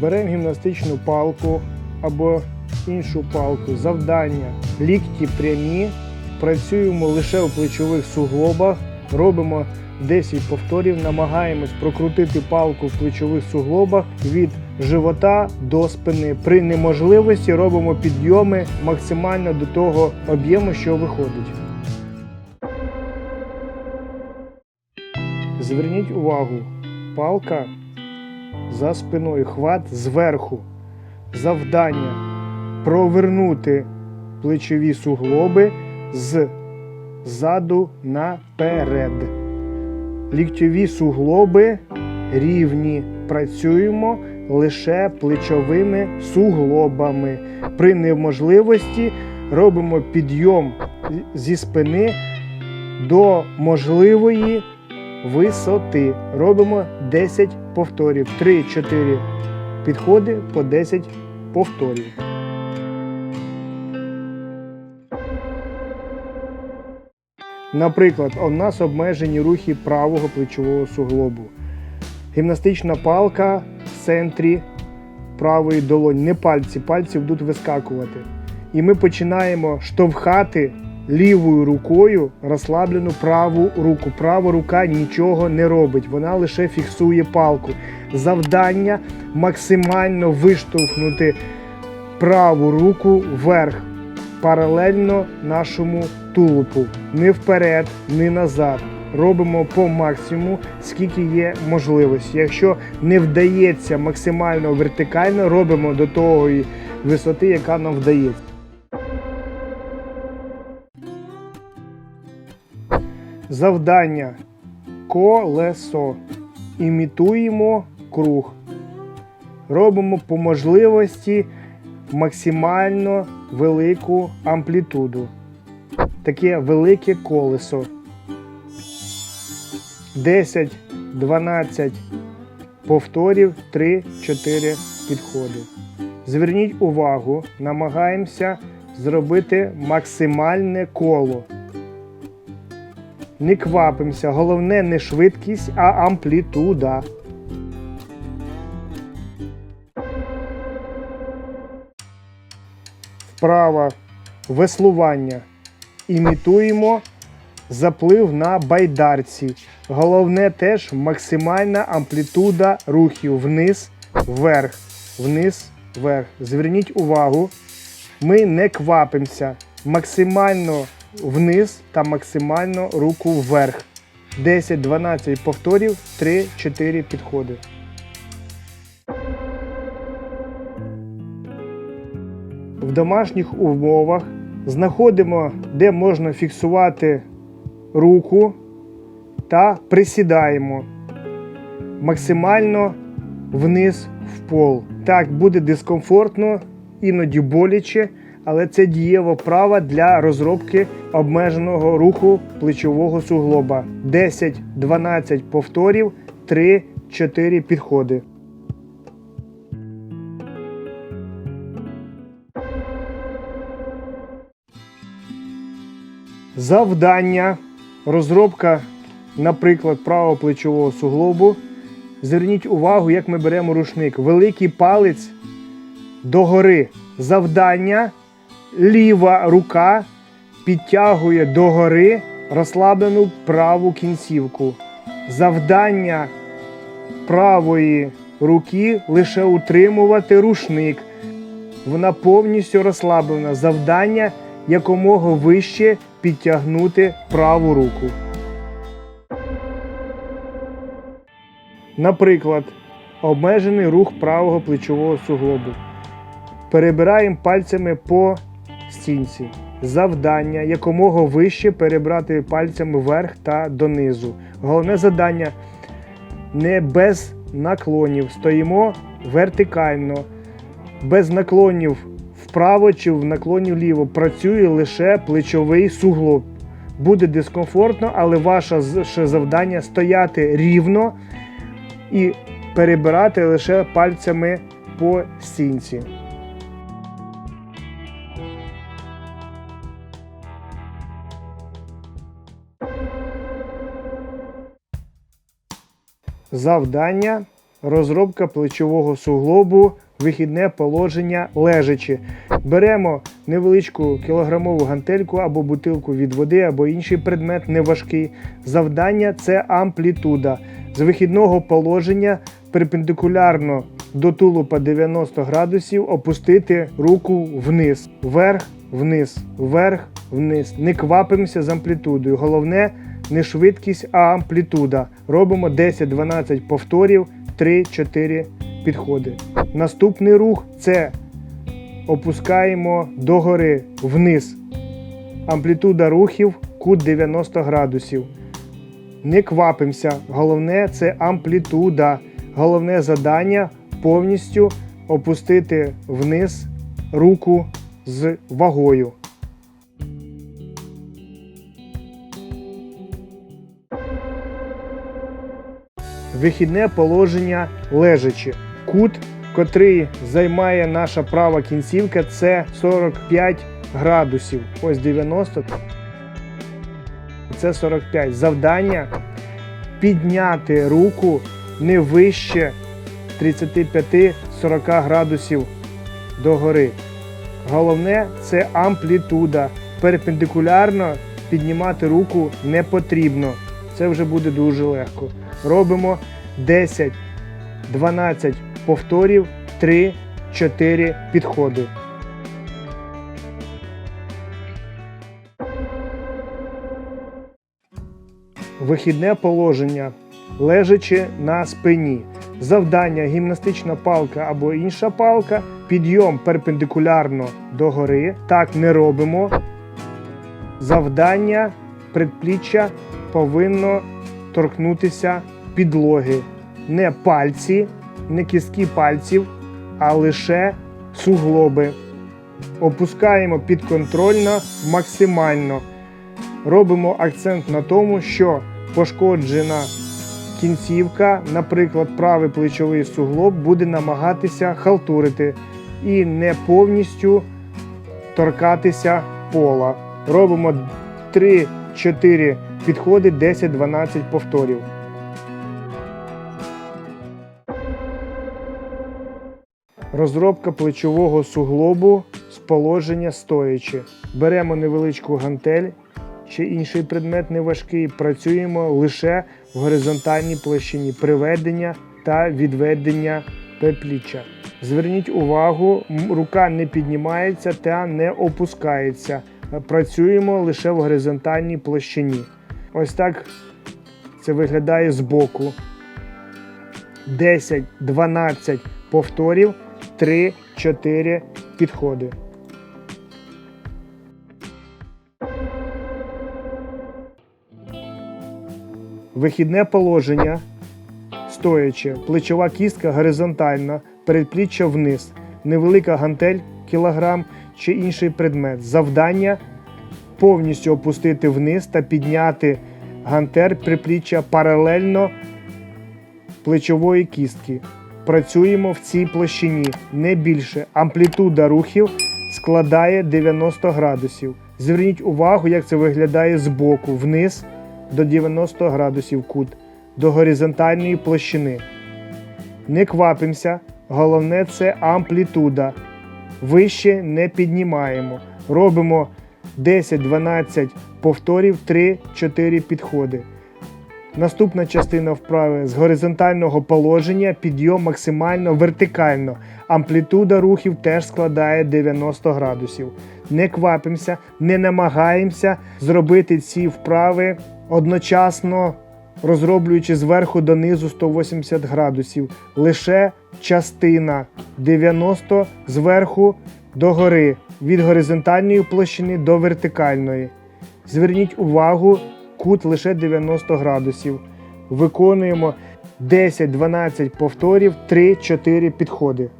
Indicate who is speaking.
Speaker 1: Беремо гімнастичну палку або іншу палку, завдання, лікті прямі, працюємо лише у плечових суглобах, робимо 10 повторів, намагаємось прокрутити палку в плечових суглобах від живота до спини. При неможливості робимо підйоми максимально до того об'єму, що виходить. Зверніть увагу, палка за спиною, хват зверху. Завдання провернути плечові суглоби з заду наперед. Ліктьові суглоби рівні. Працюємо лише плечовими суглобами. При неможливості робимо підйом зі спини до можливої висоти. Робимо 10 повторів. 3-4 підходи по 10 повторів. Наприклад, у нас обмежені рухи правого плечового суглобу. Гімнастична палка в центрі правої долоні, не пальці, пальці будуть вискакувати. І ми починаємо штовхати лівою рукою розслаблену праву руку. Права рука нічого не робить, вона лише фіксує палку. Завдання максимально виштовхнути праву руку вверх, паралельно нашому тулупу. Не вперед, не назад. Робимо по максимуму, скільки є можливості. Якщо не вдається максимально вертикально, робимо до тої висоти, яка нам вдається. Завдання колесо. Імітуємо круг. Робимо по можливості максимально велику амплітуду. Таке велике колесо. 10-12 повторів, 3-4 підходи. Зверніть увагу, намагаємося зробити максимальне коло. Не квапимося, головне не швидкість, а амплітуда. Вправа веслування. Імітуємо заплив на байдарці. Головне теж максимальна амплітуда рухів вниз, вверх, вниз, вверх. Зверніть увагу, ми не квапимося. Максимально вниз та максимально руку вверх. 10-12 повторів, 3-4 підходи. В домашніх умовах знаходимо, де можна фіксувати руку та присідаємо максимально вниз в пол. Так, буде дискомфортно, іноді боляче, але це дієва вправа для розробки обмеженого руху плечового суглоба. 10-12 повторів, 3-4 підходи. Завдання розробка, наприклад, правого плечового суглобу. Зверніть увагу, як ми беремо рушник. Великий палець догори. Завдання. Ліва рука підтягує догори розслаблену праву кінцівку. Завдання правої руки лише утримувати рушник. Вона повністю розслаблена. Завдання якомога вище підтягнути праву руку. Наприклад, обмежений рух правого плечового суглобу. Перебираємо пальцями по стінці. Завдання якомога вище перебрати пальцями вверх та донизу. Головне завдання не без наклонів. Стоїмо вертикально, без наклонів вправо чи в наклоні вліво. Працює лише плечовий суглоб. Буде дискомфортно, але ваше завдання стояти рівно і перебирати лише пальцями по стінці. Завдання Розробка плечового суглобу, вихідне положення лежачи. Беремо невеличку кілограмову гантельку або бутилку від води, або інший предмет неважкий. Завдання це амплітуда. З вихідного положення перпендикулярно до тулупа 90 градусів опустити руку вниз, вверх, вниз, вверх, вниз. Не квапимося з амплітудою. Головне не швидкість, а амплітуда. Робимо 10-12 повторів, 3-4 підходи. Наступний рух це опускаємо догори вниз. Амплітуда рухів кут 90 градусів. Не квапимося. Головне це амплітуда. Головне завдання повністю опустити вниз руку з вагою. Вихідне положення лежачи. Кут, котрий займає наша права кінцівка, це 45 градусів. Ось 90. Це 45. Завдання підняти руку не вище 35-40 градусів догори. Головне це амплітуда. Перпендикулярно піднімати руку не потрібно. Це вже буде дуже легко. Робимо 10-12 повторів, 3-4 підходи. Вихідне положення. Лежачи на спині. Завдання гімнастична палка або інша палка. Підйом перпендикулярно догори. Так не робимо. Завдання предпліччя повинно торкнутися підлоги. Не пальці, не кістки пальців, а лише суглоби. Опускаємо підконтрольно максимально. Робимо акцент на тому, що пошкоджена кінцівка, наприклад, правий плечовий суглоб, буде намагатися халтурити і не повністю торкатися пола. Робимо 3-4 підходи, 10-12 повторів. Розробка плечового суглобу з положення стоячи. Беремо невеличку гантель чи інший предмет неважкий, працюємо лише в горизонтальній площині приведення та відведення передпліччя. Зверніть увагу, рука не піднімається та не опускається. Працюємо лише в горизонтальній площині. Ось так це виглядає збоку. 10-12 повторів, 3-4 підходи. Вихідне положення. Стоячи, плечова кістка горизонтальна, передпліччя вниз, невелика гантель, кілограм чи інший предмет. Завдання повністю опустити вниз та підняти гантер припліччя паралельно плечової кістки. Працюємо в цій площині не більше. Амплітуда рухів складає 90 градусів. Зверніть увагу, як це виглядає збоку, вниз до 90 градусів кут, до горизонтальної площини. Не квапимося, головне це амплітуда. Вище не піднімаємо. Робимо 10-12 повторів, 3-4 підходи. Наступна частина вправи з горизонтального положення, підйом максимально вертикально. Амплітуда рухів теж складає 90 градусів. Не квапимося, не намагаємося зробити ці вправи одночасно, розроблюючи зверху донизу 180 градусів. Лише частина 90 зверху до гори, від горизонтальної площини до вертикальної. Зверніть увагу, кут лише 90 градусів. Виконуємо 10-12 повторів, 3-4 підходи.